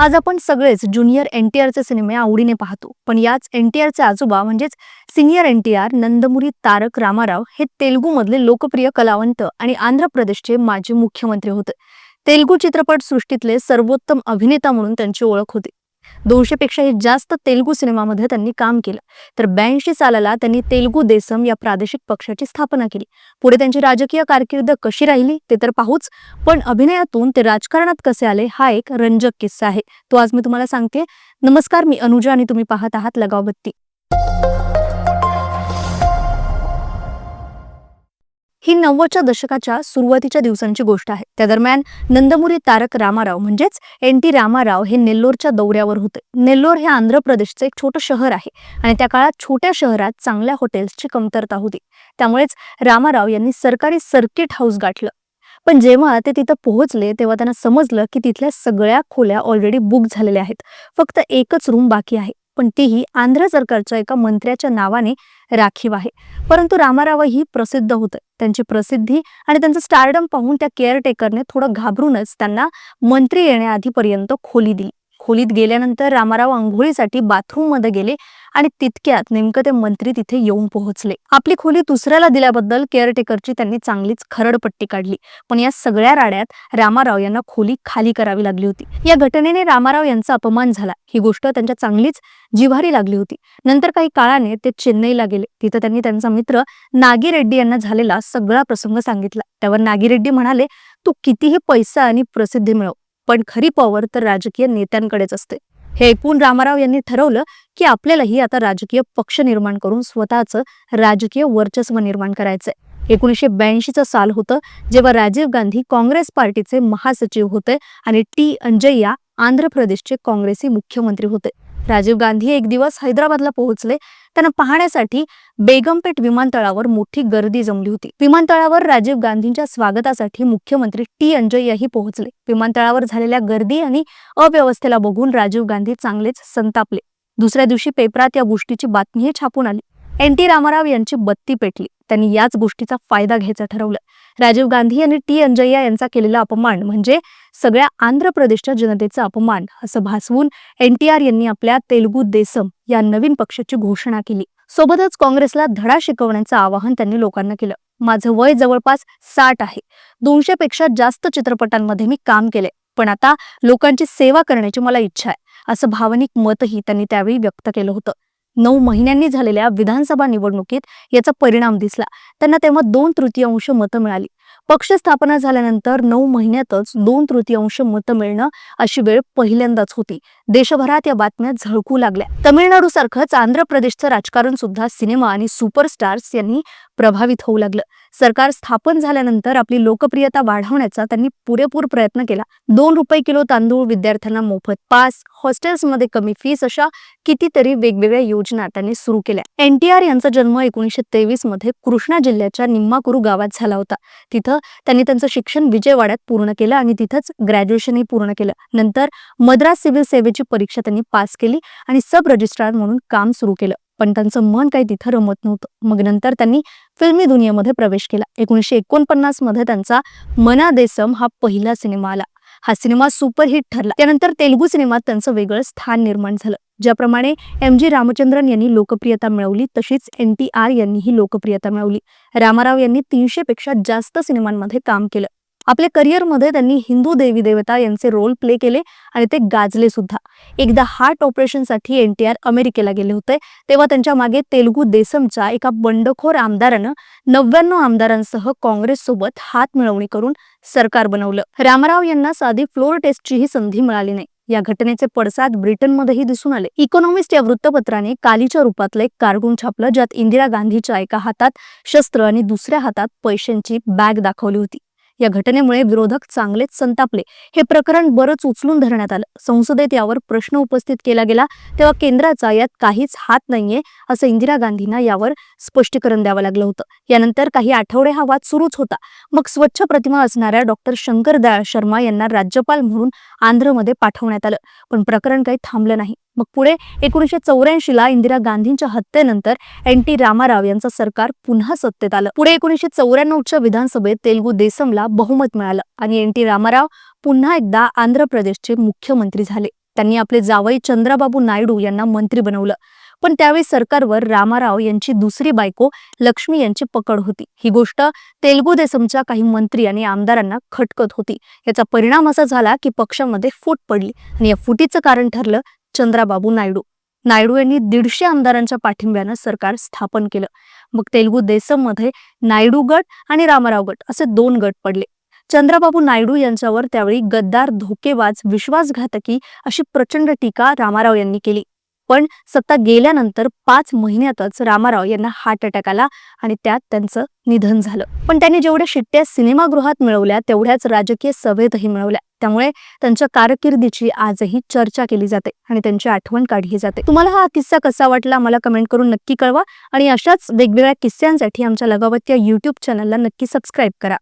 आज आपण सगळेच ज्युनियर एन टी आरचे सिनेमे आवडीने पाहतो. पण याच एन टी आरचे आजोबा म्हणजेच senior N T R Nandamuri Taraka Rama Rao हे तेलुगूमधले लोकप्रिय कलावंत आणि आंध्र प्रदेशचे माजी मुख्यमंत्री होते. तेलुगू चित्रपट सृष्टीतले सर्वोत्तम अभिनेता म्हणून त्यांची ओळख होती. दोनशेपेक्षाही जास्त तेलुगू सिनेमामध्ये त्यांनी काम केलं. तर ब्याऐंशी सालाला त्यांनी तेलुगू देसम या प्रादेशिक पक्षाची स्थापना केली. पुढे त्यांची राजकीय कारकीर्द कशी राहिली ते तर पाहूच पण अभिनयातून ते राजकारणात कसे आले हा एक रंजक किस्सा आहे. तो आज मी तुम्हाला सांगते. नमस्कार मी अनुजा आणि तुम्ही पाहत आहात लगावबत्ती ही नव्वदच्या दशकाच्या सुरुवातीच्या दिवसांची गोष्ट आहे. त्या दरम्यान नंदमुरी तारक रामाराव म्हणजेच एन टी रामाराव हे नेल्लोरच्या दौऱ्यावर होते. नेल्लोर हे आंध्र प्रदेशचं एक छोटं शहर आहे आणि त्या काळात छोट्या शहरात चांगल्या हॉटेल्सची कमतरता होती. त्यामुळेच रामाराव यांनी सरकारी सर्किट हाऊस गाठलं. पण जेव्हा ते तिथं पोहोचले तेव्हा त्यांना समजलं की तिथल्या सगळ्या खोल्या ऑलरेडी बुक झालेल्या आहेत. फक्त एकच रूम बाकी आहे. पण तीही आंध्र सरकारच्या एका मंत्र्याच्या नावाने राखीव आहे. परंतु रामाराव ही प्रसिद्ध होतं. त्यांची प्रसिद्धी आणि त्यांचं स्टारडम पाहून त्या केअरटेकरने थोडं घाबरूनच त्यांना मंत्री येण्याआधीपर्यंत खोली दिली. खोलीत गेल्यानंतर रामाराव आंघोळीसाठी बाथरूममध्ये गेले आणि तितक्यात नेमकं ते मंत्री तिथे येऊन पोहोचले. आपली खोली दुसऱ्याला दिल्याबद्दल केअरटेकरची त्यांनी चांगलीच खरडपट्टी काढली. पण या सगळ्या राड्यात रामाराव यांना खोली खाली करावी लागली होती. या घटनेने रामाराव यांचा अपमान झाला. ही गोष्ट त्यांच्या चांगलीच जिव्हारी लागली होती. नंतर काही काळाने ते चेन्नईला गेले. तिथं त्यांनी त्यांचा मित्र नागी रेड्डी यांना झालेला सगळा प्रसंग सांगितला. त्यावर नागी रेड्डी म्हणाले तू कितीही पैसा आणि प्रसिद्धी मिळव पण खरी पॉवर तर राजकीय नेत्यांकडेच असते. हे ऐकून रामाराव यांनी ठरवलं की आपल्यालाही आता राजकीय पक्ष निर्माण करून स्वतःचं राजकीय वर्चस्व निर्माण करायचंय. एकोणीसशे ब्याऐंशीचं साल होतं जेव्हा राजीव गांधी काँग्रेस पार्टीचे महासचिव होते आणि टी. अंजय्या आंध्र प्रदेशचे काँग्रेसी मुख्यमंत्री होते. राजीव गांधी एक दिवस हैदराबादला पोहोचले त्यांना पाहण्यासाठी बेगमपेठ विमानतळावर मोठी गर्दी जमली होती. विमानतळावर राजीव गांधींच्या स्वागतासाठी मुख्यमंत्री टी. अंजय्याही पोहोचले. विमानतळावर झालेल्या गर्दी आणि अव्यवस्थेला बघून राजीव गांधी चांगलेच संतापले. दुसऱ्या दिवशी पेपरात या गोष्टीची बातमीही छापून आली. एन. टी. रामाराव यांची बत्ती पेटली. त्यांनी याच गोष्टीचा फायदा घ्यायचं ठरवलं. राजीव गांधी आणि टी. अंजय्या यांचा केलेला अपमान म्हणजे सगळ्या आंध्र प्रदेशच्या जनतेचा अपमान. असं भासवून एन टी आर यांनी आपल्या तेलुगू देसम या नवीन पक्षाची घोषणा केली. सोबतच काँग्रेसला धडा शिकवण्याचं आवाहन त्यांनी लोकांना केलं. माझं वय जवळपास साठ आहे. दोनशे पेक्षा जास्त चित्रपटांमध्ये मी काम केले पण आता लोकांची सेवा करण्याची मला इच्छा आहे. असं भावनिक मतही त्यांनी त्यावेळी व्यक्त केलं होतं. नऊ महिन्यांनी झालेल्या विधानसभा निवडणुकीत याचा परिणाम दिसला. त्यांना तेव्हा दोन तृतीयांश मतं मिळाली. पक्ष स्थापना झाल्यानंतर नऊ महिन्यातच दोन तृतीयांश मतं मिळणं अशी वेळ पहिल्यांदाच होती. देशभरात या बातम्या झळकू लागल्या. तमिळनाडू सारखंच आंध्र प्रदेशचं राजकारण सुद्धा सिनेमा आणि सुपरस्टार्स यांनी प्रभावित होऊ लागलं. सरकार स्थापन झाल्यानंतर आपली लोकप्रियता वाढवण्याचा त्यांनी पुरेपूर प्रयत्न केला. दोन रुपये किलो तांदूळ विद्यार्थ्यांना मोफत पास हॉस्टेल्समध्ये कमी फीस अशा कितीतरी वेगवेगळ्या योजना त्यांनी सुरू केल्या. एन टी आर यांचा जन्म एकोणीसशे तेवीसमध्ये कृष्णा जिल्ह्याच्या निम्माकुरू गावात झाला होता. तिथं त्यांनी त्यांचं शिक्षण विजयवाड्यात पूर्ण केलं आणि तिथंच ग्रॅज्युएशनही पूर्ण केलं. नंतर मद्रास सिव्हिल सेवेची परीक्षा त्यांनी पास केली आणि सब रजिस्ट्रार म्हणून काम सुरू केलं. पण त्यांचं मन काही तिथं रमत नव्हतं. मग नंतर त्यांनी फिल्मी दुनियेमध्ये प्रवेश केला. एकोणीसशे एकोणपन्नासमध्ये त्यांचा मना देसम हा पहिला सिनेमा आला. हा सिनेमा सुपरहिट ठरला. त्यानंतर तेलुगू सिनेमात त्यांचं वेगळं स्थान निर्माण झालं. ज्याप्रमाणे एम जी रामचंद्रन यांनी लोकप्रियता मिळवली तशीच एन टी आर यांनीही लोकप्रियता मिळवली. रामाराव यांनी तीनशे पेक्षा जास्त सिनेमांमध्ये काम केलं. आपल्या करिअरमध्ये त्यांनी हिंदू देवी देवता यांचे रोल प्ले केले आणि ते गाजले सुद्धा. एकदा हार्ट ऑपरेशनसाठी एन टी आर अमेरिकेला गेले होते तेव्हा त्यांच्या मागे तेलुगू देसमच्या एका बंडखोर आमदारानं नव्याण्णव आमदारांसह काँग्रेससोबत हात मिळवणी करून सरकार बनवलं. रामाराव यांना साधी फ्लोर टेस्टचीही संधी मिळाली नाही. या घटनेचे पडसाद ब्रिटनमध्येही दिसून आले. इकॉनॉमिस्ट या वृत्तपत्राने कालीच्या रूपातलं एक कार्टून छापलं ज्यात इंदिरा गांधीच्या एका हातात शस्त्र आणि दुसऱ्या हातात पैशांची बॅग दाखवली होती. या घटनेमुळे विरोधक चांगलेच संतापले. हे प्रकरण बरंच उचलून धरण्यात आलं. संसदेत यावर प्रश्न उपस्थित केला गेला. तेव्हा केंद्राचा यात काहीच हात नाहीये असं इंदिरा गांधींना यावर स्पष्टीकरण द्यावं लागलं होतं. यानंतर काही आठवडे हा वाद सुरूच होता. मग स्वच्छ प्रतिमा असणाऱ्या डॉक्टर शंकर दयाळ शर्मा यांना राज्यपाल म्हणून आंध्रमध्ये पाठवण्यात आलं. पण प्रकरण काही थांबलं नाही. मग पुढे एकोणीसशे चौऱ्याऐंशी ला इंदिरा गांधींच्या हत्येनंतर एन टी रामाराव यांचं सरकार पुन्हा सत्तेत आलं. पुढे एकोणीसशे चौऱ्याण्णवच्या विधानसभेत तेलगू देसमला बहुमत मिळालं आणि एन टी रामाराव पुन्हा एकदा आंध्र प्रदेशचे मुख्यमंत्री झाले. त्यांनी आपले जावई चंद्राबाबू नायडू यांना मंत्री बनवलं. पण त्यावेळी सरकारवर रामाराव यांची दुसरी बायको लक्ष्मी यांची पकड होती. ही गोष्ट तेलगू देसमच्या काही मंत्री आणि आमदारांना खटकत होती. याचा परिणाम असा झाला की पक्षामध्ये फूट पडली आणि या फुटीचं कारण ठरलं चंद्राबाबू नायडू. नायडू यांनी दीडशे आमदारांच्या पाठिंब्यानं सरकार स्थापन केलं. मग तेलुगू देसममध्ये नायडू गट आणि रामाराव गट असे दोन गट पडले. चंद्राबाबू नायडू यांच्यावर त्यावेळी गद्दार धोकेबाज विश्वासघातकी अशी प्रचंड टीका रामाराव यांनी केली. पण सत्ता गेल्यानंतर पाच महिन्यातच रामाराव यांना हार्ट अटॅक आला आणि त्यात त्यांचं निधन झालं. पण त्यांनी जेवढ्या शिट्ट्या सिनेमागृहात मिळवल्या तेवढ्याच राजकीय सभेतही मिळवल्या. त्यामुळे त्यांच्या कारकिर्दीची आजही चर्चा केली जाते आणि त्यांची आठवण काढली जाते. तुम्हाला हा किस्सा कसा वाटला मला कमेंट करून नक्की कळवा आणि अशाच वेगवेगळ्या किस्स्यांसाठी आमच्या लगावत या युट्यूब चॅनलला नक्की सबस्क्राईब करा.